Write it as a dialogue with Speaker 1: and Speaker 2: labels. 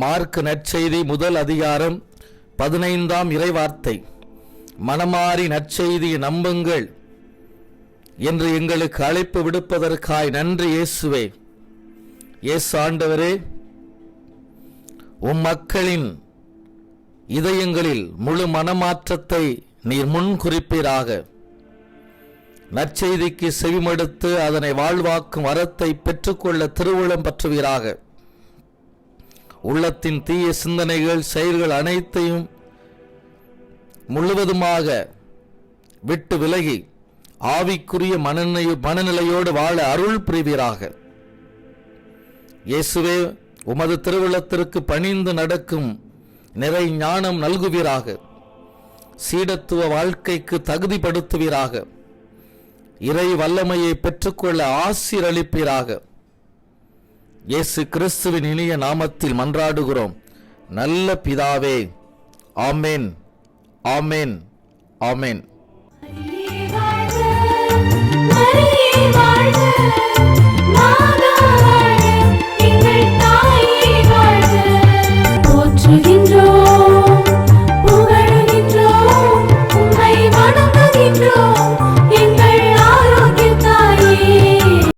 Speaker 1: Mark நற்செய்தி முதல் அதிகாரம் பதினைந்தாம் இறைவார்த்தை. மனமாறி நற்செய்தியை நம்புங்கள் என்று எங்களுக்கு அழைப்பு விடுப்பதற்காய் நன்றி இயேசுவே. இயேசு ஆண்டவரே உம் மக்களின் இதயங்களில் முழு மனமாற்றத்தை நீர் முன் குறிப்பீராக. நற்செய்திக்கு செவிமடுத்து அதனை வாழ்வாக்கும் வரத்தை பெற்றுக்கொள்ள திருவுளம் பற்றுவீராக. உள்ளத்தின் தீய சிந்தனைகள் செயல்கள் அனைத்தையும் முழுவதுமாக விட்டு விலகி ஆவிக்குரிய மனநிலை மனநிலையோடு வாழ அருள் புரிவீராக. இயேசுவே உமது திருவிழத்திற்கு பணிந்து நடக்கும் நிறை ஞானம் நல்குவீராக. சீடத்துவ வாழ்க்கைக்கு தகுதிப்படுத்துவீராக. இறை வல்லமையை பெற்றுக்கொள்ள ஆசீரளிப்பீராக. இயேசு கிறிஸ்துவின் இனிய நாமத்தில் மன்றாடுகிறோம். நல்ல பிதாவே ஆமேன் ஆமேன் ஆமேன்.